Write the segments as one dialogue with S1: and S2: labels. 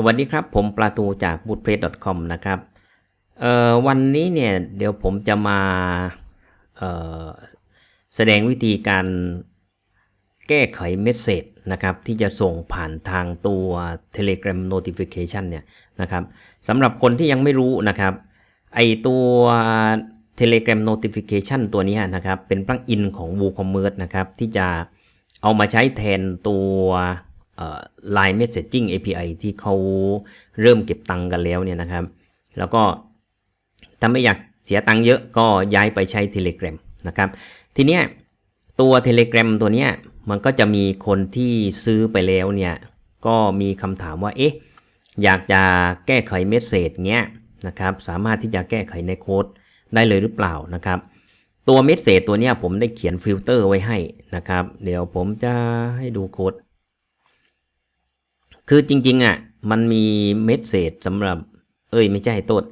S1: สวัสดีครับ ผมปลาตูจาก b o o t p l a y c o m นะครับวันนี้เนี่ยเดี๋ยวผมจะมาแสดงวิธีการแก้ไขเมสเซจนะครับที่จะส่งผ่านทางตัว Telegram Notification เนี่ยนะครับสำหรับคนที่ยังไม่รู้นะครับไอตัว Telegram Notification ตัวนี้นะครับเป็นปลั๊กอินของ WooCommerce นะครับที่จะเอามาใช้แทนตัว Line Messaging API ที่เขาเริ่มเก็บตังค์กันแล้วเนี่ยนะครับ แล้วก็ถ้าไม่อยากเสียตังค์เยอะก็ย้ายไปใช้ Telegram นะครับ ทีเนี้ยตัว Telegram ตัวเนี้ยมันก็จะมีคนที่ซื้อไปแล้วเนี่ยก็มีคำถามว่าเอ๊ะอยากจะแก้ไขเมสเซจเงี้ยนะครับสามารถที่จะแก้ไขในโค้ดได้เลยหรือเปล่านะครับตัวเมสเซจตัวเนี้ยผมได้เขียนฟิลเตอร์ไว้ให้นะครับ เดี๋ยวผมจะให้ดูโค้ด คือจริงๆอะมันมีเมสเซจสำหรับ เอ้ยไม่ใช่โทษ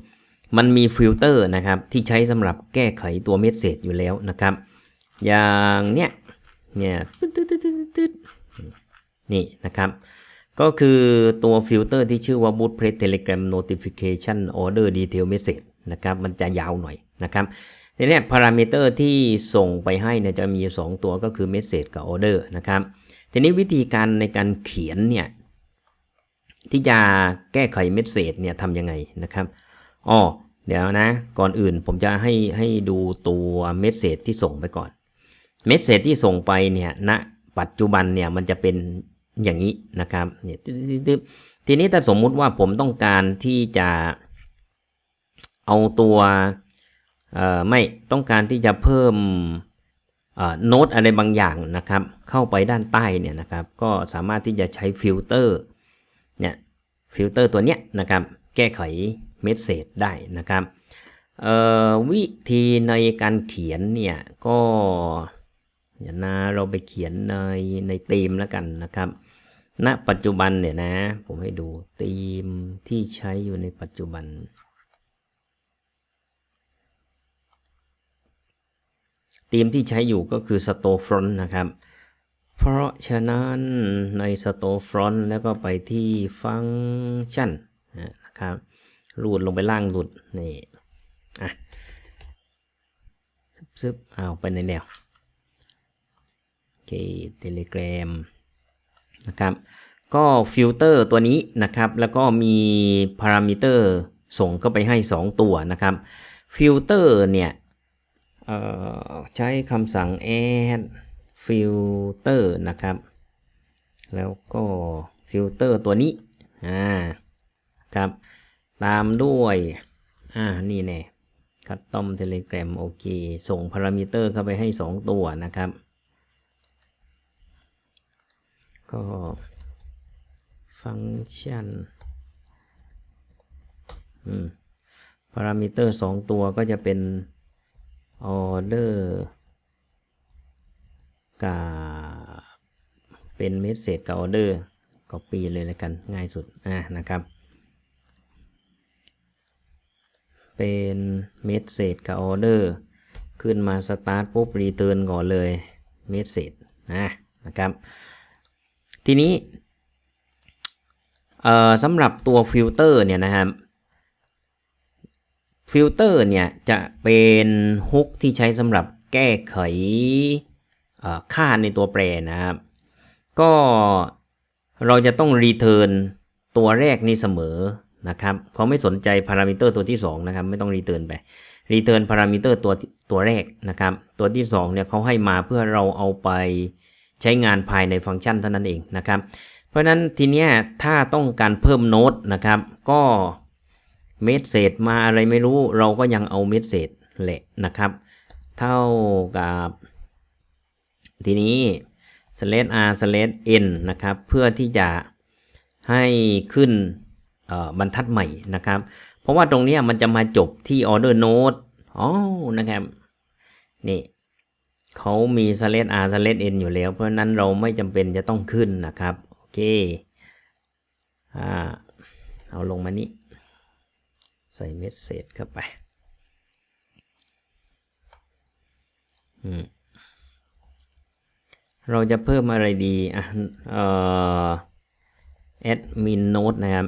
S1: มันมีฟิลเตอร์นะครับที่ใช้สำหรับแก้ไขตัวเมสเซจอยู่แล้วนะครับ อย่างเนี้ยเนี่ยนี่นะครับ ก็คือตัวฟิลเตอร์ที่ชื่อว่า Boot Press Telegram Notification Order Detail Message นะครับมันจะยาวหน่อยนะครับทีนี้พารามิเตอร์ที่ส่งไปให้เนี่ยจะมี 2 ตัวก็คือ Message กับ Order นะครับทีนี้วิธีการในการเขียนเนี่ย ที่จะแก้ไขเมสเซจเนี่ยทำยังไงนะครับอ๋อเดี๋ยวนะ ก่อนอื่นผมจะให้ให้ดูตัวเมสเซจที่ส่งไปก่อน เมสเซจที่ส่งไปเนี่ยณปัจจุบันเนี่ยมันจะเป็นอย่างนี้นะครับเนี่ยทีนี้ถ้าสมมุติว่าผมต้องการที่จะเอาตัวเอ่อไม่ต้องการที่จะเพิ่มโน้ตอะไรบางอย่างนะครับ เข้าไปด้านใต้เนี่ยนะครับ ก็สามารถที่จะใช้ฟิลเตอร์ เนี่ยฟิลเตอร์ตัวเนี้ยนะครับแก้ไขเมสเซจได้นะครับวิธีในการเขียนเนี่ยก็เดี๋ยนะเราไปเขียนในในธีมแล้วกันนะครับณปัจจุบันเนี่ยนะ ผมให้ดูธีมที่ใช้อยู่ในปัจจุบัน ธีมที่ใช้อยู่ก็คือ Storefront นะครับ เพราะฉะนั้นใน Storefront แล้วก็ไปที่ฟังก์ชันนะครับรูดลงไปล่างรูดนี่อะซึบๆเอาไปในแนวโอเค Telegram นะครับก็ฟิลเตอร์ตัวนี้นะครับ แล้วก็มีพารามิเตอร์ส่งเข้าไปให้ 2 ตัวนะครับฟิลเตอร์เนี่ยใช้คำสั่ง add filter นะครับ แล้วก็ฟิลเตอร์ตัวนี้อ่าครับตามด้วยอ่านี่แน่คัตตอมเทเล gram โอเค ส่งพารามิเตอร์เข้าไปให้ 2 ตัวนะครับ ก็ฟังก์ชันอืมพารามิเตอร์ 2 ตัวก็จะเป็น order กับเป็นเมสเซจกับ order copy เลยแล้วกันง่ายสุดอ่านะครับ เป็นเมสเซจกับ order ขึ้นมา start ปุ๊บ return ก่อนเลยเมสเซจนะนะครับ ทีนี้เอ่อสำหรับตัวฟิลเตอร์เนี่ยนะครับฟิลเตอร์เนี่ยจะเป็นฮุกที่ใช้สำหรับแก้ไข ค่าในตัวแปรนะครับ ก็เราจะต้องรีเทิร์นตัวแรกนี่เสมอนะครับเขาไม่สนใจพารามิเตอร์ตัวที่2นะครับไม่ต้องรีเทิร์นไปรีเทิร์นพารามิเตอร์ตัวตัวแรกนะครับ ตัวที่2เนี่ยเขาให้มาเพื่อเราเอาไปใช้งานภายในฟังก์ชันเท่านั้นเองนะครับ เพราะฉะนั้นทีเนี้ยถ้าต้องการเพิ่มโน้ตนะครับ ก็เมสเซจมาอะไรไม่รู้เราก็ยังเอาเมสเซจแหละนะครับ เท่ากับ ทีนี้ slash r slash n นะครับ เพื่อที่จะให้ขึ้นบรรทัดใหม่นะครับ เพราะว่าตรงนี้มันจะมาจบที่ order node อ๋อนะครับ นี่เขามี slash r slash n อยู่แล้ว เพราะนั้นเราไม่จำเป็นจะต้องขึ้นนะครับ โอเคอ่าเอาลงมานี้ใส่เมสเซจเข้าไป อืม เราจะเพิ่มอะไรดีอะเอ่อแอดมินโน้ตนะครับ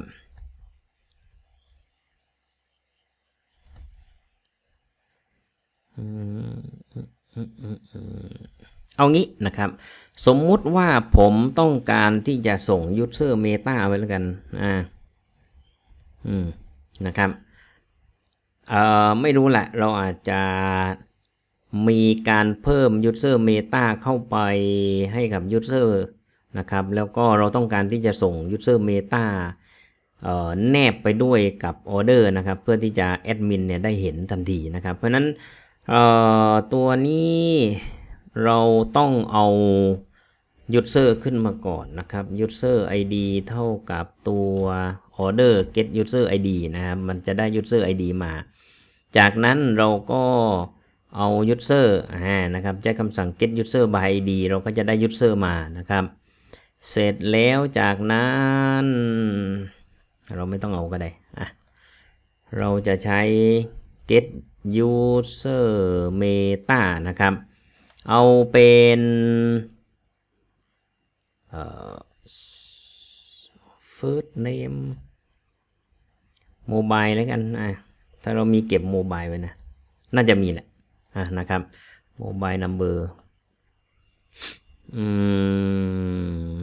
S1: เอางี้นะครับ สมมุติว่าผมต้องการที่จะส่งยูเซอร์เมตาไว้แล้วกัน อ่า อืม นะครับ เอ่อ ไม่รู้แหละ เราอาจจะ มีการเพิ่ม user meta เข้าไปให้กับ user นะครับ แล้วก็เราต้องการที่จะส่ง user meta เอ่อแนบไปด้วยกับออเดอร์นะครับ เพื่อที่จะแอดมินเนี่ยได้เห็นทันทีนะครับ เพราะนั้นตัวนี้เราต้องเอา user ขึ้นมาก่อนนะครับ user id เท่ากับตัว order get user id นะครับ มันจะได้ user id มา จากนั้นเราก็ เอา user อ่านะครับใช้คำสั่ง get user by id เราก็จะได้ user มานะครับ เสร็จแล้วจากนั้น เราไม่ต้องเอาก็ได้อะเราจะใช้ get user meta นะครับ เอาเป็นเอ่อ first name mobile แล้วกันอะถ้าเรามีเก็บโมบายไว้นะ น่าจะมีแหละ อะนะครับ mobile number อืม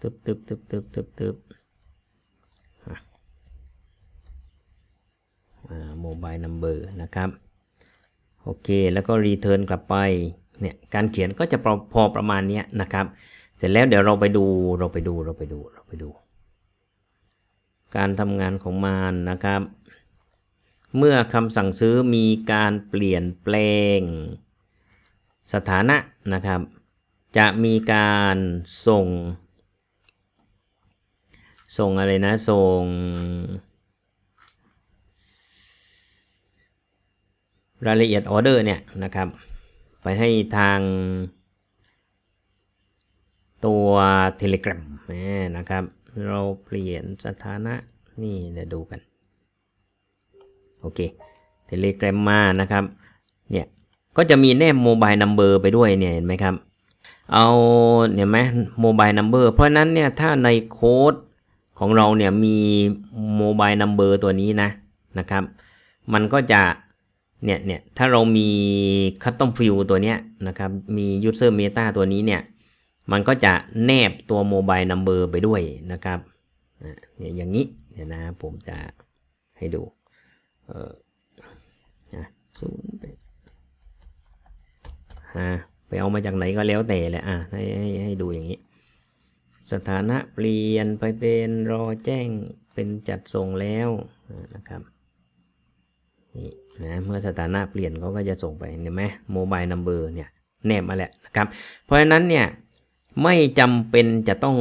S1: ตึบตึบตึบตึบตึบตึบอะอ่า mobile number นะครับ โอเค แล้วก็ return กลับไป เนี่ย การเขียนก็จะพอพอประมาณนี้นะครับ เสร็จแล้วเดี๋ยวเราไปดู เราไปดู เราไปดู เราไปดู การทำงานของมันนะครับ เมื่อคำสั่งซื้อมีการเปลี่ยนแปลง สถานะนะครับ จะมีการส่ง ส่งอะไรนะ ส่ง รายละเอียดออเดอร์เนี่ยนะครับ ไปให้ทางตัว Telegram นะครับ เราเปลี่ยนสถานะ นี่เดี๋ยวดูกัน โอเค Telegram มานะครับเนี่ยก็จะมีแนบโมบายนัมเบอร์ไปด้วยเนี่ยเห็นไหมครับ เอาเนี่ยไหมโมบายนัมเบอร์เพราะนั้นเนี่ยถ้าในโค้ดของเราเนี่ยมีโมบายนัมเบอร์ตัวนี้นะนะครับ มันก็จะเนี่ยเนี่ยถ้าเรามี custom field ตัวเนี้ยนะครับ มี user meta ตัวนี้เนี่ย มันก็จะแนบตัว mobile number ไปด้วยนะครับเนี่ยอย่างนี้เนี่ยนะผมจะให้ดู เออนะศูนย์ไปอ่าไปเอามาจากไหนก็แล้วแต่แหละอะให้ให้ให้ดูอย่างนี้ สถานะเปลี่ยนไปเป็นรอแจ้งเป็นจัดส่งแล้วนะครับนี่นะเมื่อสถานะเปลี่ยนเขาก็จะส่งไปเห็นไหมโมบายนัมเบอร์เนี่ยแนบมาแหล้วนะครับ เพราะฉะนั้นเนี่ยไม่จำเป็นจะต้อง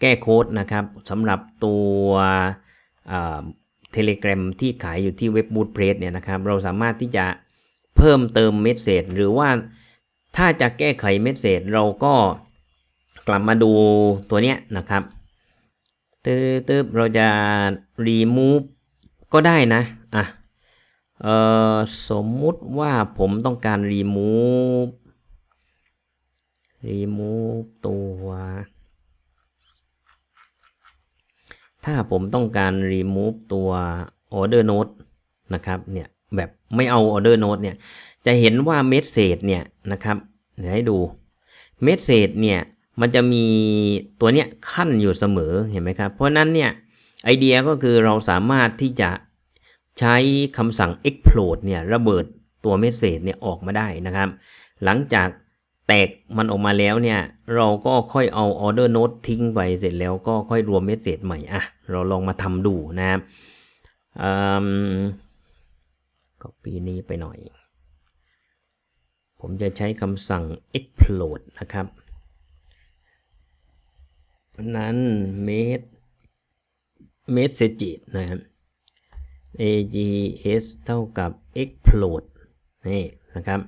S1: แก้โค้ดนะครับสำหรับตัว เทเลกรามที่ขายอยู่ที่เว็บบูธเพรสเนี่ยนะครับเราสามารถที่จะเพิ่มเติมเมสเซจหรือว่าถ้าจะแก้ไขเมสเซจเราก็กลับมาดูตัวเนี้ยนะครับตึ๊บตึ๊บเราจะ remove ก็ได้นะอะเอ่อสมมุติว่าผมต้องการ remove remove ตัว ถ้าผมต้องการ remove ตัว order note นะครับเนี่ยแบบไม่เอา order note เนี่ยจะเห็นว่า message เนี่ยนะครับเดี๋ยวให้ดู message เนี่ยมันจะมีตัวเนี้ยขั้นอยู่เสมอเห็นไหมครับ เพราะนั้นเนี่ยไอเดียก็คือเราสามารถที่จะใช้คำสั่ง explode เนี่ยระเบิดตัวเมสเซจเนี่ยออกมาได้นะครับ หลังจาก แตกมันออกมาแล้วเนี่ย เราก็ค่อยเอา order note ทิ้งไปเสร็จแล้วก็ค่อยรวมเมสเซจใหม่อะ เราลองมาทำดูนะครับก็ปีนี้ไปหน่อย ผมจะใช้คำสั่ง explode นะครับนั้น made message นะครับ ags เท่ากับ explode นี่นะครับ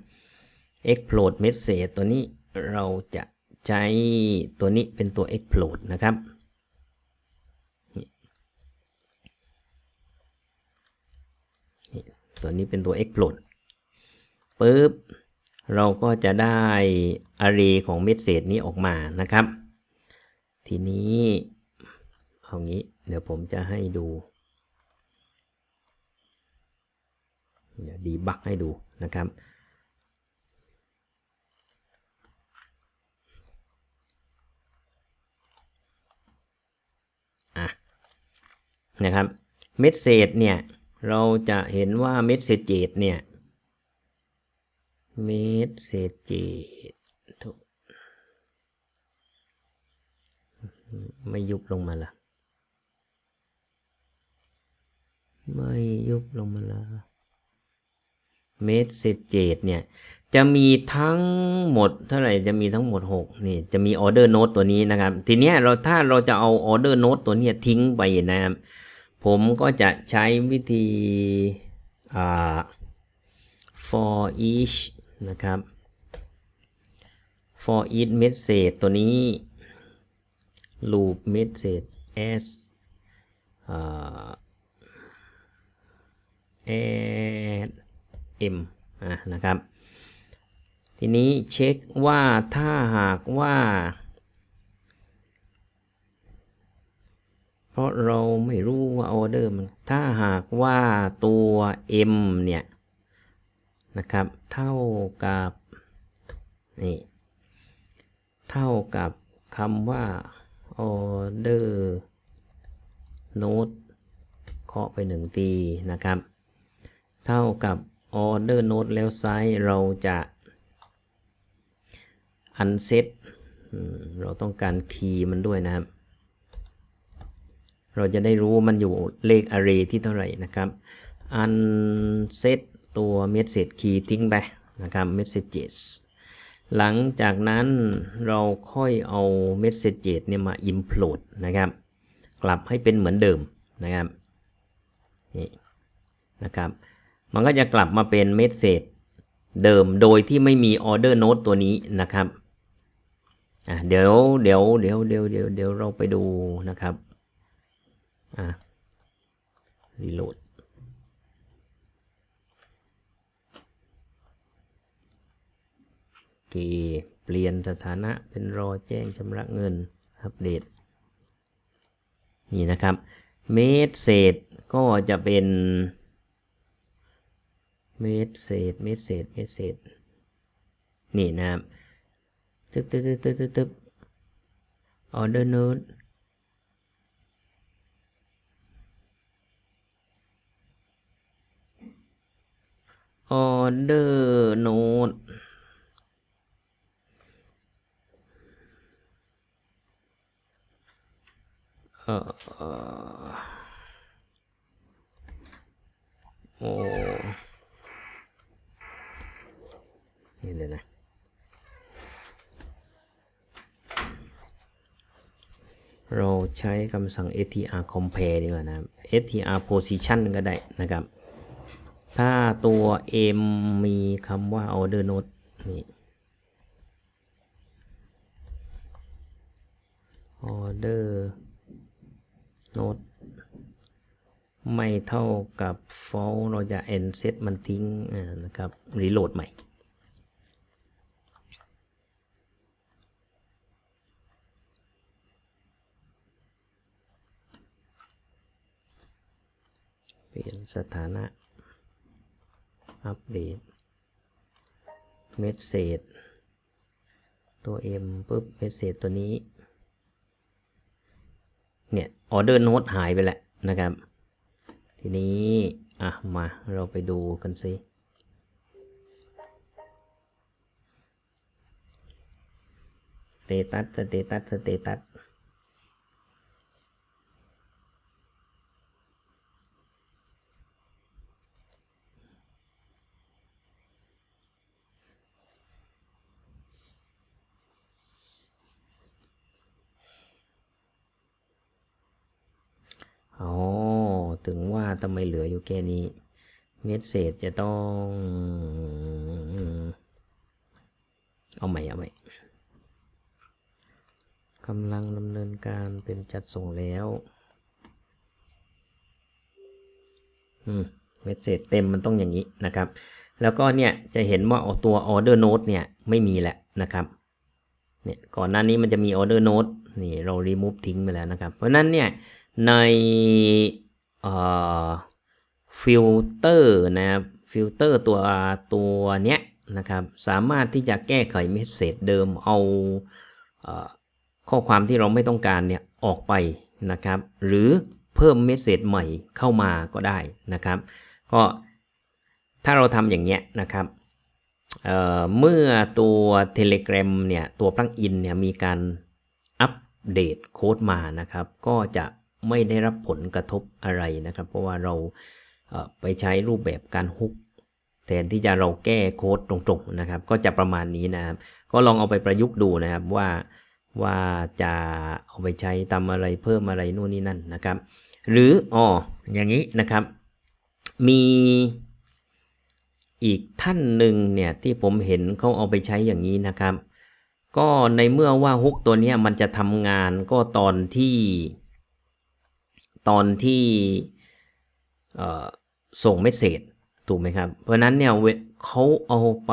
S1: explode message ตัวนี้เราจะใช้ตัวนี้เป็นตัว explode นะครับ ตัวนี้เป็นตัว explode ปุ๊บ เราก็จะได้ array ของ message นี้ออกมานะครับ ทีนี้เอางี้เดี๋ยวผมจะให้ดู เดี๋ยวดีบักให้ดูนะครับ นะครับเมสเซจเนี่ยเราจะเห็นว่าเมสเซจเจดเนี่ยเมสเซจเจดไม่ยุบลงมาละไม่ยุบลงมาละเมสเซจเจดเนี่ยจะมีทั้งหมดเท่าไหร่จะมีทั้งหมด6นี่จะมีออเดอร์โน้ตตัวนี้นะครับ ทีเนี้ยเราถ้าเราจะเอาออเดอร์โน้ตตัวเนี้ยทิ้งไปนะครับ ผมก็จะใช้วิธี for each นะครับ for each message ตัวนี้ loop message as add m ะนะครับ ทีนี้เช็คว่าถ้าหากว่า เพราะเราไม่รู้ว่าออเดอร์มัน ถ้าหากว่าตัว m เนี่ย นะครับ เท่ากับ นี่ เท่ากับคำว่า order note เคาะไปหนึ่งทีนะครับ เท่ากับ order note แล้วไซส์เราจะ unset เราต้องการคีย์มันด้วยนะครับ เราจะได้รู้มันอยู่เลข array ที่เท่าไหร่นะครับ unset ตัว message key ทิ้งไปนะครับ messages หลังจากนั้นเราค่อยเอา messages เนี่ยมา implode นะครับ กลับให้เป็นเหมือนเดิมนะครับนี่นะครับ มันก็จะกลับมาเป็น message เดิมโดยที่ไม่มี order note ตัวนี้นะครับอะเดี๋ยวเดี๋ยวเดี๋ยวเดี๋ยวเดี๋ยวเดี๋ยวเราไปดูนะครับ อะ reload โอเคเปลี่ยนสถานะเป็นรอแจ้งชำระเงิน อัปเดต นี่นะครับ เมดเศษก็จะเป็น เมดเศษ เมดเศษ เมดเศษ นี่นะครับ ตึ๊บตึ๊บตึ๊บตึ๊บตึ๊บตึ๊บออเดอร์โน้ต ออเดอร์โน้ตเออเออโอ้นี่เดี๋ยวนะเราใช้คำสั่ง str compare ดีกว่านะ str position ก็ได้นะครับ ถ้าตัว m มีคำว่า order note นี่ order note ไม่เท่ากับ false เราจะ end set มันทิ้งนะครับ reload ใหม่ เปลี่ยนสถานะ อัปเดต เมสเซจตัว M ปุ๊บเมสเซจตัวนี้ เนี่ยออเดอร์โน้ตหายไปแล้วนะครับ ทีนี้ อะ มาเราไปดูกันสิสเตตัสสเตตัสสเตตัส อ๋อ ถึงว่าทำไมเหลืออยู่แค่นี้ เมสเซจจะต้อง เอาใหม่ เอาใหม่กำลังดำเนินการเป็นจัดส่งแล้ว อืม เมสเซจเต็มมันต้องอย่างนี้นะครับ แล้วก็เนี่ยจะเห็นว่าตัว order note เนี่ยไม่มีแหละนะครับเนี่ยก่อนหน้านี้มันจะมี order note นี่เรา remove ทิ้งไปแล้วนะครับ เพราะนั้นเนี่ย ในฟิลเตอร์นะครับฟิลเตอร์ตัวตัวเนี้ยนะครับสามารถที่จะแก้ไขเมสเซจเดิมเอาเอข้อความที่เราไม่ต้องการเนี่ยออกไปนะครับ หรือเพิ่มเมสเซจใหม่เข้ามาก็ได้นะครับ ก็ถ้าเราทำอย่างเงี้ยนะครับเเมื่อตัว Telegram เนี่ยตัวปลั๊กอินเนี่ยมีการอัปเดตโค้ดมานะครับ ก็จะ ไม่ได้รับผลกระทบอะไรนะครับ เพราะว่าเราไปใช้รูปแบบการฮุกแทนที่จะเราแก้โค้ดตรงๆนะครับ ก็จะประมาณนี้นะครับ ก็ลองเอาไปประยุกต์ดูนะครับว่าว่าจะเอาไปใช้ทำอะไรเพิ่มอะไรนู่นนี่นั่นนะครับ หรืออ๋ออย่างนี้นะครับ มีอีกท่านหนึ่งเนี่ยที่ผมเห็นเขาเอาไปใช้อย่างนี้นะครับ ก็ในเมื่อว่าฮุกตัวนี้มันจะทำงานก็ตอนที่ ตอนที่ส่งเมสเซจถูกไหมครับ เพราะนั้นเนี่ยเขาเอาไป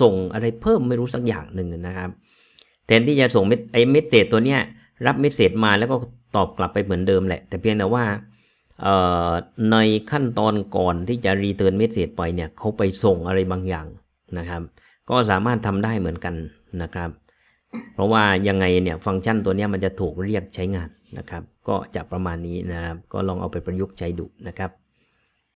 S1: ส่งอะไรเพิ่มไม่รู้สักอย่างหนึ่งนะครับ แทนที่จะส่งเมสไอ้เมสเซจตัวเนี้ยรับเมสเซจมาแล้วก็ตอบกลับไปเหมือนเดิมแหละ แต่เพียงแต่ว่าในขั้นตอนก่อนที่จะรีเทิร์นเมสเซจไปเนี่ยเขาไปส่งอะไรบางอย่างนะครับ ก็สามารถทำได้เหมือนกันนะครับ เพราะว่ายังไงเนี่ยฟังก์ชันตัวนี้มันจะถูกเรียกใช้งานนะครับ ก็จะประมาณนี้นะครับ ก็ลองเอาไปประยุกต์ใช้ดูนะครับ